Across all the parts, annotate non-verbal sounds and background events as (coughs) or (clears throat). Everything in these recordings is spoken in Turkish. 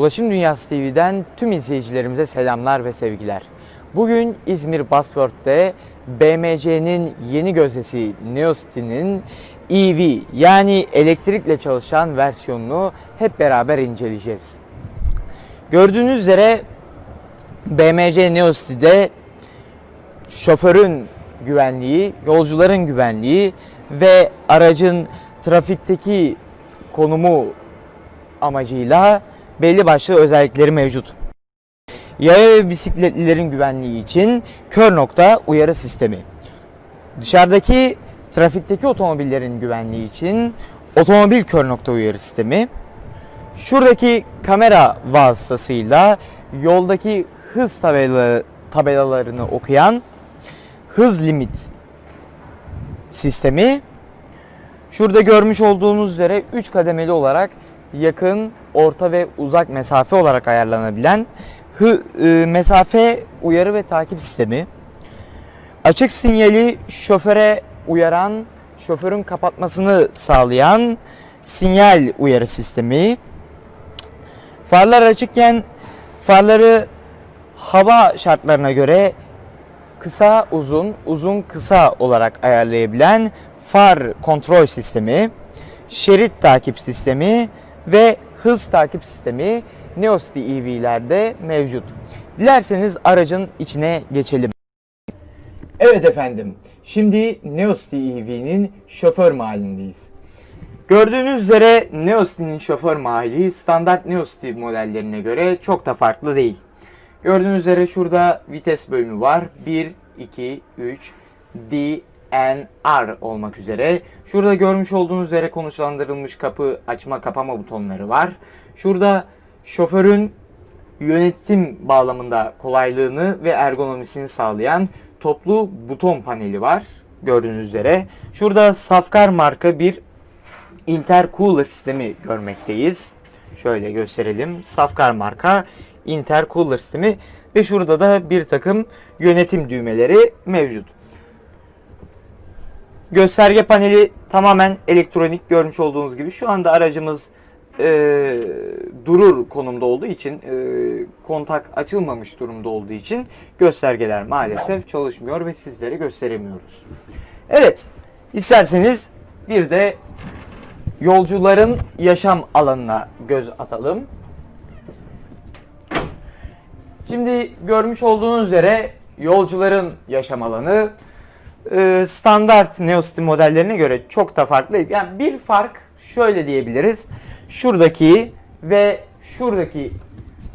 Ulaşım Dünyası TV'den tüm izleyicilerimize selamlar ve sevgiler. Bugün İzmir Basworth'te BMC'nin yeni gözdesi Neocity'nin EV yani elektrikle çalışan versiyonunu hep beraber inceleyeceğiz. Gördüğünüz üzere BMC Neocity'de şoförün güvenliği, yolcuların güvenliği ve aracın trafikteki konumu amacıyla belli başlı özellikleri mevcut. Yaya ve bisikletlilerin güvenliği için kör nokta uyarı sistemi. Dışarıdaki trafikteki otomobillerin güvenliği için otomobil kör nokta uyarı sistemi. Şuradaki kamera vasıtasıyla yoldaki hız tabela, tabelalarını okuyan hız limit sistemi. Şurada görmüş olduğunuz üzere 3 kademeli olarak yakın, orta ve uzak mesafe olarak ayarlanabilen hı, e, mesafe uyarı ve takip sistemi. Açık sinyali şoföre uyaran, şoförün kapatmasını sağlayan sinyal uyarı sistemi. Farlar açıkken farları hava şartlarına göre kısa uzun, uzun kısa olarak ayarlayabilen far kontrol sistemi, şerit takip sistemi ve hız takip sistemi Neocity EV'lerde mevcut. Dilerseniz aracın içine geçelim. Evet efendim, şimdi Neocity EV'nin şoför mahallindeyiz. Gördüğünüz üzere Neocity'nin şoför mahali standart Neocity modellerine göre çok da farklı değil. Gördüğünüz üzere şurada vites bölümü var. 1, 2, 3, D, N, R olmak üzere. Şurada görmüş olduğunuz üzere konuşlandırılmış kapı açma kapama butonları var. Şurada şoförün yönetim bağlamında kolaylığını ve ergonomisini sağlayan toplu buton paneli var. Gördüğünüz üzere. Şurada Safkar marka bir intercooler sistemi görmekteyiz. Şöyle gösterelim. Safkar marka intercooler sistemi ve şurada da bir takım yönetim düğmeleri mevcut. Gösterge paneli tamamen elektronik görmüş olduğunuz gibi. Şu anda aracımız e, durur konumda olduğu için e, kontak açılmamış durumda olduğu için göstergeler maalesef çalışmıyor ve sizlere gösteremiyoruz. Evet isterseniz bir de yolcuların yaşam alanına göz atalım. Şimdi görmüş olduğunuz üzere yolcuların yaşam alanı e, standart Neocity modellerine göre çok da farklı. Yani bir fark şöyle diyebiliriz. Şuradaki ve şuradaki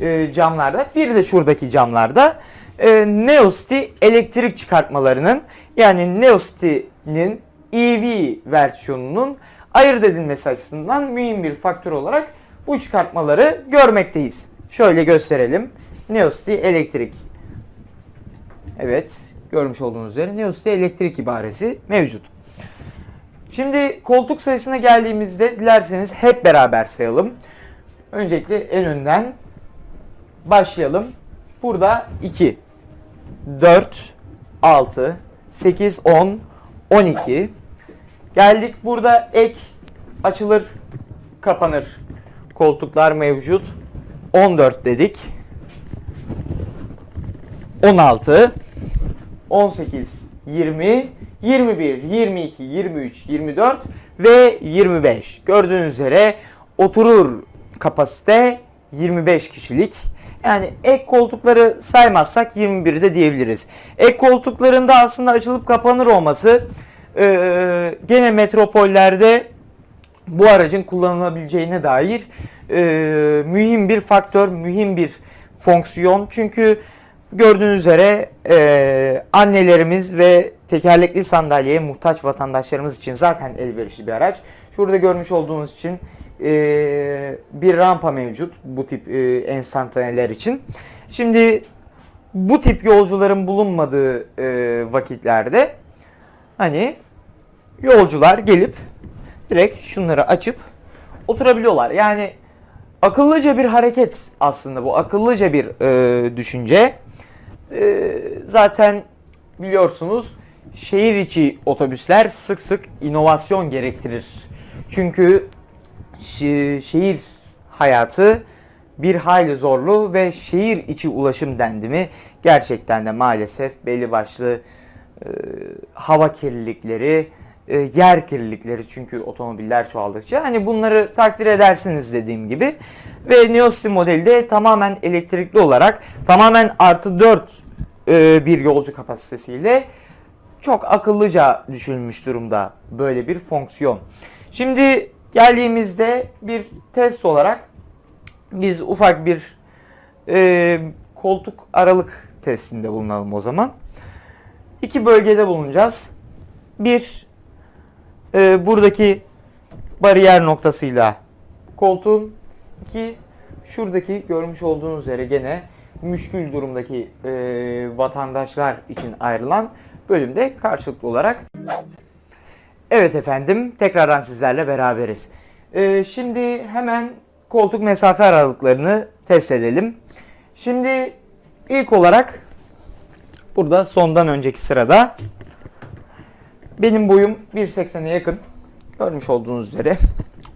e, camlarda bir de şuradaki camlarda e, Neocity elektrik çıkartmalarının yani Neocity'nin EV versiyonunun ayırt edilmesi açısından mühim bir faktör olarak bu çıkartmaları görmekteyiz. Şöyle gösterelim. Neocity elektrik. Evet, görmüş olduğunuz üzere Neocity elektrik ibaresi mevcut. Şimdi koltuk sayısına geldiğimizde dilerseniz hep beraber sayalım. Öncelikle en önden başlayalım. Burada 2, 4, 6, 8, 10, 12. Geldik burada ek açılır kapanır koltuklar mevcut. 14 dedik. 16, 18, 20, 21, 22, 23, 24 ve 25. Gördüğünüz üzere oturur kapasite 25 kişilik. Yani ek koltukları saymazsak 21 de diyebiliriz. Ek koltuklarında aslında açılıp kapanır olması e, gene metropollerde bu aracın kullanılabileceğine dair e, mühim bir faktör, mühim bir fonksiyon. Çünkü gördüğünüz üzere e, annelerimiz ve tekerlekli sandalyeye muhtaç vatandaşlarımız için zaten elverişli bir araç. Şurada görmüş olduğunuz için e, bir rampa mevcut bu tip e, enstantaneler için. Şimdi bu tip yolcuların bulunmadığı e, vakitlerde hani yolcular gelip direkt şunları açıp oturabiliyorlar. Yani akıllıca bir hareket aslında bu. Akıllıca bir e, düşünce. E, zaten biliyorsunuz şehir içi otobüsler sık sık inovasyon gerektirir. Çünkü şehir hayatı bir hayli zorlu ve şehir içi ulaşım dendi mi gerçekten de maalesef belli başlı e, hava kirlilikleri, e, yer kirlilikleri çünkü otomobiller çoğaldıkça hani bunları takdir edersiniz dediğim gibi ve Neostim modeli de tamamen elektrikli olarak tamamen artı 4 e, bir yolcu kapasitesiyle çok akıllıca düşünülmüş durumda böyle bir fonksiyon. Şimdi geldiğimizde bir test olarak biz ufak bir e, koltuk aralık testinde bulunalım o zaman. İki bölgede bulunacağız. Bir e, buradaki bariyer noktasıyla koltuğun iki şuradaki görmüş olduğunuz üzere gene müşkül durumdaki e, vatandaşlar için ayrılan bölümde karşılıklı olarak Evet efendim, tekrardan sizlerle beraberiz. Ee, şimdi hemen koltuk mesafe aralıklarını test edelim. Şimdi ilk olarak burada sondan önceki sırada benim boyum 1.80'e yakın. Görmüş olduğunuz üzere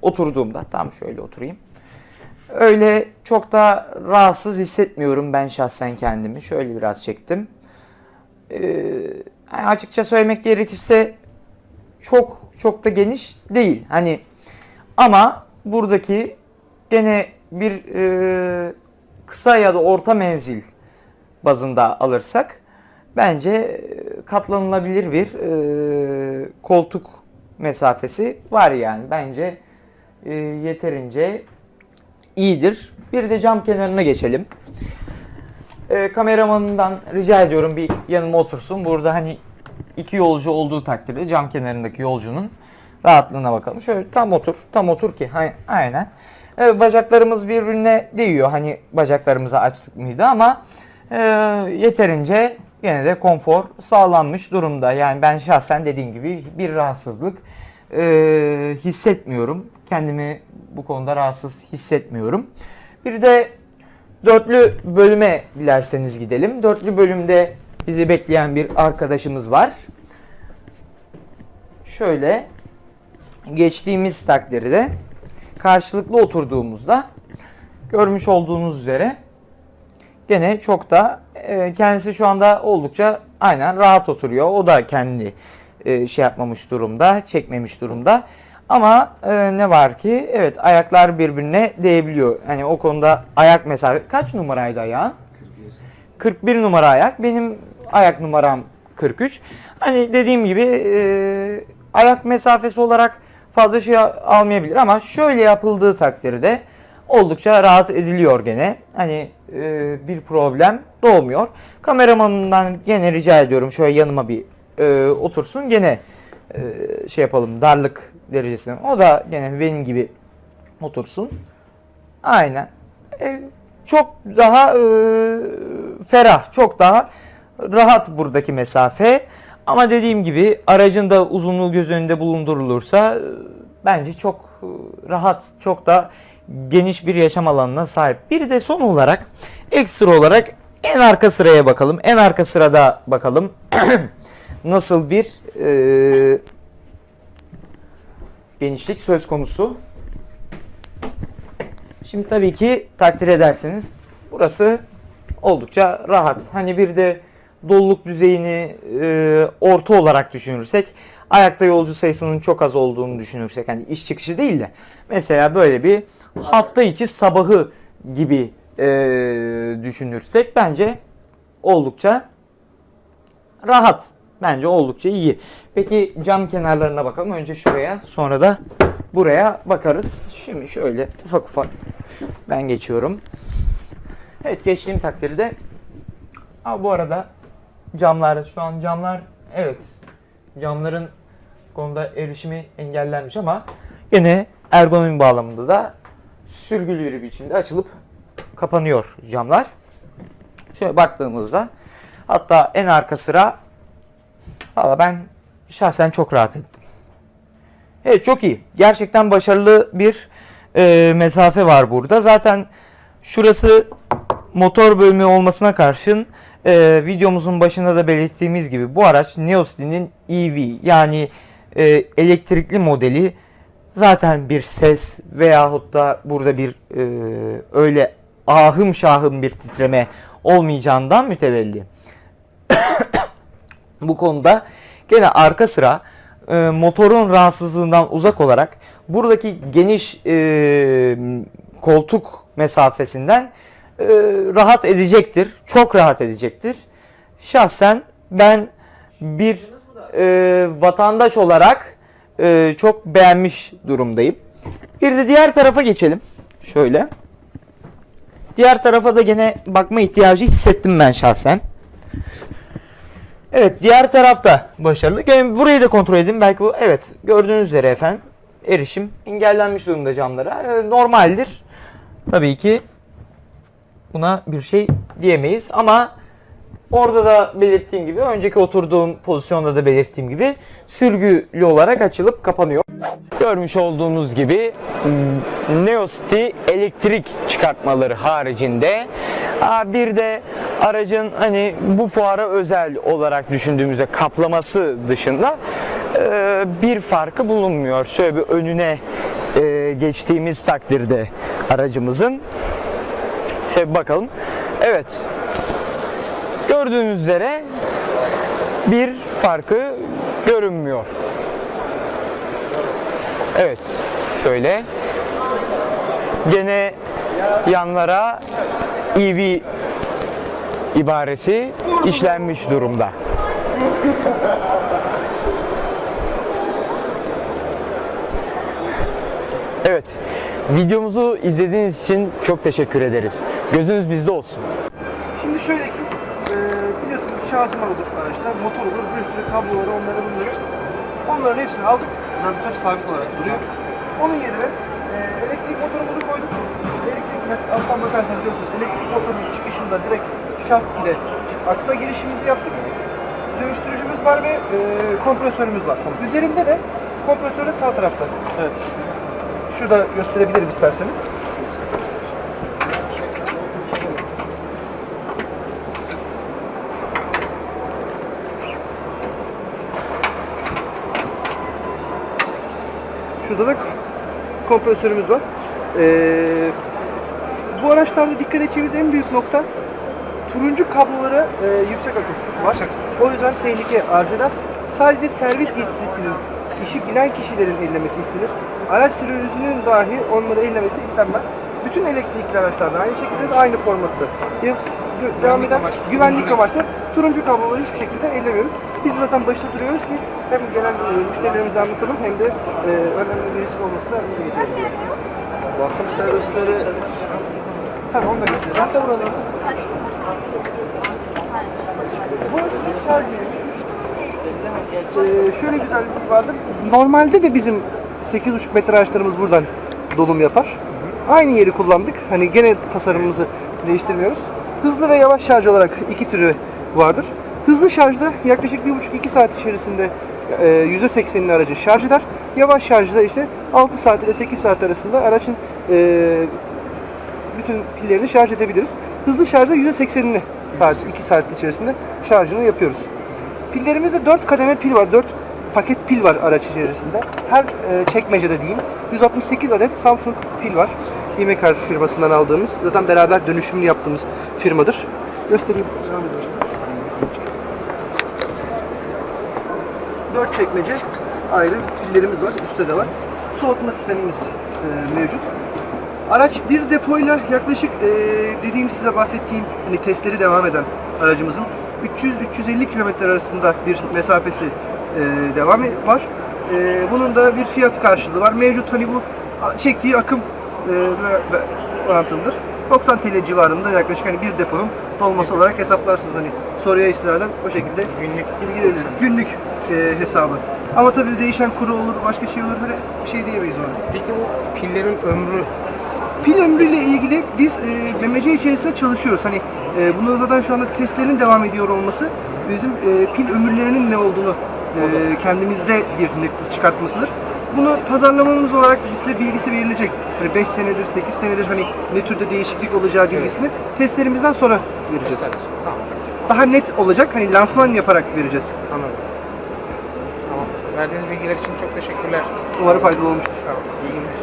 oturduğumda tam şöyle oturayım. Öyle çok da rahatsız hissetmiyorum ben şahsen kendimi. Şöyle biraz çektim. Ee, açıkça söylemek gerekirse çok çok da geniş değil. Hani ama buradaki gene bir e, kısa ya da orta menzil bazında alırsak bence e, katlanılabilir bir e, koltuk mesafesi var yani. Bence e, yeterince iyidir. Bir de cam kenarına geçelim. E, kameramanından rica ediyorum bir yanıma otursun. Burada hani iki yolcu olduğu takdirde cam kenarındaki yolcunun rahatlığına bakalım. Şöyle tam otur, tam otur ki ha- aynen. Evet, bacaklarımız birbirine değiyor. Hani bacaklarımızı açtık mıydı ama e, yeterince yine de konfor sağlanmış durumda. Yani ben şahsen dediğim gibi bir rahatsızlık e, hissetmiyorum. Kendimi bu konuda rahatsız hissetmiyorum. Bir de dörtlü bölüme dilerseniz gidelim. Dörtlü bölümde bizi bekleyen bir arkadaşımız var. Şöyle geçtiğimiz takdirde karşılıklı oturduğumuzda görmüş olduğunuz üzere gene çok da e, kendisi şu anda oldukça aynen rahat oturuyor. O da kendi e, şey yapmamış durumda, çekmemiş durumda. Ama e, ne var ki evet ayaklar birbirine değebiliyor. Hani o konuda ayak mesafe kaç numaraydı ayağın? 41 numara ayak. Benim ayak numaram 43. Hani dediğim gibi e, ayak mesafesi olarak fazla şey almayabilir ama şöyle yapıldığı takdirde oldukça rahat ediliyor gene. Hani e, bir problem doğmuyor. Kameramanından gene rica ediyorum şöyle yanıma bir e, otursun gene e, şey yapalım darlık derecesine. O da gene benim gibi otursun. Aynen. E, çok daha e, ferah, çok daha rahat buradaki mesafe. Ama dediğim gibi aracın da uzunluğu göz önünde bulundurulursa e, bence çok e, rahat, çok da geniş bir yaşam alanına sahip. Bir de son olarak ekstra olarak en arka sıraya bakalım. En arka sırada bakalım (clears throat) nasıl bir e, genişlik söz konusu. Şimdi tabii ki takdir edersiniz. Burası oldukça rahat. Hani bir de doluluk düzeyini e, orta olarak düşünürsek ayakta yolcu sayısının çok az olduğunu düşünürsek hani iş çıkışı değil de mesela böyle bir hafta içi sabahı gibi e, düşünürsek bence oldukça rahat. Bence oldukça iyi. Peki cam kenarlarına bakalım. Önce şuraya sonra da buraya bakarız. Şimdi şöyle ufak ufak ben geçiyorum. Evet geçtiğim takdirde Aa, bu arada camlar şu an camlar evet camların konuda erişimi engellenmiş ama yine ergonomi bağlamında da sürgülü bir biçimde açılıp kapanıyor camlar. Şöyle baktığımızda hatta en arka sıra valla ben şahsen çok rahat ettim. Evet çok iyi. Gerçekten başarılı bir e, mesafe var burada. Zaten şurası motor bölümü olmasına karşın e, videomuzun başında da belirttiğimiz gibi bu araç Neostin'in EV yani e, elektrikli modeli zaten bir ses veyahut da burada bir e, öyle ahım şahım bir titreme olmayacağından mütevelli. (coughs) Bu konuda gene arka sıra e, motorun rahatsızlığından uzak olarak buradaki geniş e, koltuk mesafesinden e, rahat edecektir. Çok rahat edecektir. Şahsen ben bir e, vatandaş olarak e, çok beğenmiş durumdayım. Bir de diğer tarafa geçelim. Şöyle. Diğer tarafa da gene bakma ihtiyacı hissettim ben şahsen. Evet diğer tarafta başarılı. Gene burayı da kontrol edin. Belki bu evet gördüğünüz üzere efendim erişim engellenmiş durumda camlara. Ee, normaldir. Tabii ki buna bir şey diyemeyiz ama orada da belirttiğim gibi önceki oturduğum pozisyonda da belirttiğim gibi sürgülü olarak açılıp kapanıyor. Görmüş olduğunuz gibi Neocity elektrik çıkartmaları haricinde bir de aracın hani bu fuara özel olarak düşündüğümüzde kaplaması dışında e, bir farkı bulunmuyor. Şöyle bir önüne e, geçtiğimiz takdirde aracımızın şöyle bakalım. Evet. Gördüğünüz üzere bir farkı görünmüyor. Evet. Şöyle. Gene yanlara EV ibaresi işlenmiş durumda. Evet. Videomuzu izlediğiniz için çok teşekkür ederiz. Gözünüz bizde olsun. Şimdi şöyle ki, e, şanzıman olur araçta, motor olur, bir sürü kabloları, onları bunları. Onların hepsini aldık, radyatör sabit olarak duruyor. Onun yerine e, elektrik motorumuzu koyduk. Elektrik, alttan bakarsanız görüyorsunuz, elektrik motorunun çıkışında direkt şaft ile aksa girişimizi yaptık. Dönüştürücümüz var ve e, kompresörümüz var. Üzerinde de kompresörün sağ tarafta. Evet. Şurada gösterebilirim isterseniz. Şurada da kompresörümüz var. Ee, bu araçlarda dikkat edeceğimiz en büyük nokta turuncu kablolara e, yüksek akım var. O yüzden tehlike arz eder. Sadece servis yetkilisinin, işi bilen kişilerin ellemesi istenir. Araç sürücüsünün dahi onları ellemesi istenmez. Bütün elektrikli araçlarda aynı şekilde de aynı formatta. Devam eden güvenlik amaçlı turuncu kabloları hiçbir şekilde ellemiyoruz. Biz zaten başta duruyoruz ki hem gelen e, müşterilerimize anlatalım hem de e, önemli bir risk olmasına önüne geçelim. Bakım servisleri Tabii onu da göstereyim. Hatta burada Burası. Ee, şöyle güzel bir şey vardır. Normalde de bizim 8,5 metre araçlarımız buradan dolum yapar. Aynı yeri kullandık. Hani gene tasarımımızı değiştirmiyoruz. Hızlı ve yavaş şarj olarak iki türü vardır. Hızlı şarjda yaklaşık 1,5-2 saat içerisinde e, %80'ini aracı şarj eder. Yavaş şarjda ise 6 saat ile 8 saat arasında aracın e, bütün pillerini şarj edebiliriz. Hızlı şarjda %80'ini saat 2 saat içerisinde şarjını yapıyoruz. Pillerimizde 4 kademe pil var. 4 paket pil var araç içerisinde. Her e, çekmecede diyeyim 168 adet Samsung pil var. Imekar firmasından aldığımız, zaten beraber dönüşümünü yaptığımız firmadır. Göstereyim. Devam ediyorum. 4 çekmece ayrı pillerimiz var. Üstte de var. Soğutma sistemimiz e, mevcut. Araç bir depoyla yaklaşık e, dediğim size bahsettiğim hani testleri devam eden aracımızın 300-350 kilometre arasında bir mesafesi e, devam var. E, bunun da bir fiyat karşılığı var. Mevcut hani bu çektiği akım e, orantılıdır. 90 TL civarında yaklaşık hani bir deponun dolması olarak hesaplarsınız hani soruya istinaden o şekilde günlük bilgi verilir. Günlük e, hesabı. Ama tabii değişen kuru olur, başka şey olur. Hani bir şey diyemeyiz ona. Peki bu pillerin ömrü Pil ömrüyle ilgili biz e, BMC içerisinde çalışıyoruz. Hani e, bunun zaten şu anda testlerin devam ediyor olması bizim e, pil ömürlerinin ne olduğunu e, kendimizde bir netlik çıkartmasıdır. Bunu pazarlamamız olarak size bilgisi verilecek. Hani 5 senedir, 8 senedir hani ne türde değişiklik olacağı bilgisini testlerimizden sonra vereceğiz. Daha net olacak. Hani lansman yaparak vereceğiz. anladım. Verdiğiniz bilgiler için çok teşekkürler. Umarım faydalı olmuştur. Sağ olun. İyi günler.